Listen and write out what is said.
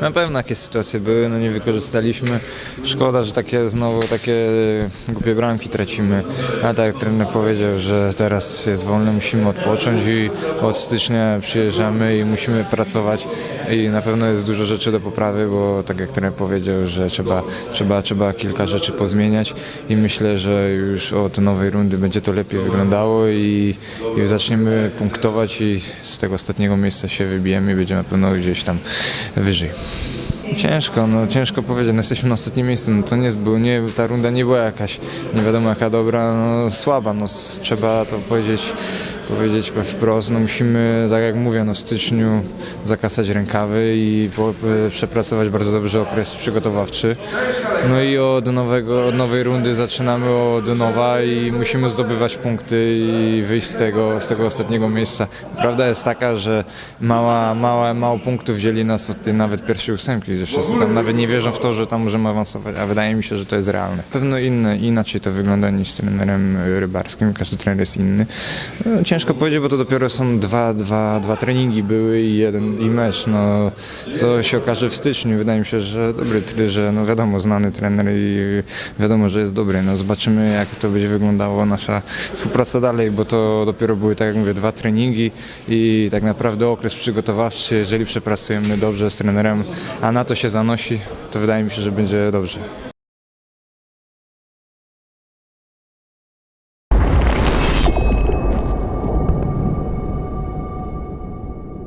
Na pewno jakieś sytuacje były, no nie wykorzystaliśmy. Szkoda, że takie znowu takie głupie bramki tracimy. A tak jak trener powiedział, że teraz jest wolny, musimy odpocząć i od stycznia przyjeżdżamy i musimy pracować i na pewno jest dużo rzeczy do poprawy, bo tak jak trener powiedział, że trzeba, trzeba, trzeba kilka rzeczy pozmieniać i myślę, że już od nowej rundy będzie to lepiej wyglądało i, i zaczniemy punktować i z tego ostatniego miejsca się wybijemy i będziemy na pewno gdzieś tam wyżej. Ciężko, no ciężko powiedzieć, no jesteśmy na ostatnim miejscu, no to nie było, nie, ta runda nie była jakaś nie wiadomo jaka dobra, no słaba, no trzeba to powiedzieć, powiedzieć wprost, no musimy, tak jak mówię, no w styczniu zakasać rękawy i po, e, przepracować bardzo dobrze okres przygotowawczy. No i od nowego, od nowej rundy zaczynamy od nowa i musimy zdobywać punkty i wyjść z tego, z tego ostatniego miejsca. Prawda jest taka, że mała, mała, mało punktów dzieli nas od tej nawet pierwszej ósemki, wszyscy tam nawet nie wierzą w to, że tam możemy awansować, a wydaje mi się, że to jest realne. Pewno inne, inaczej to wygląda niż z trenerem rybarskim, każdy trener jest inny. No, ciężko powiedzieć, bo to dopiero są dwa, dwa, dwa treningi były i jeden i mecz. No, to się okaże w styczniu. Wydaje mi się, że dobry try, że no wiadomo, znany trener i wiadomo, że jest dobry. No, zobaczymy, jak to będzie wyglądało nasza współpraca dalej, bo to dopiero były, tak jak mówię, dwa treningi i tak naprawdę okres przygotowawczy. Jeżeli przepracujemy dobrze z trenerem, a na to się zanosi, to wydaje mi się, że będzie dobrze.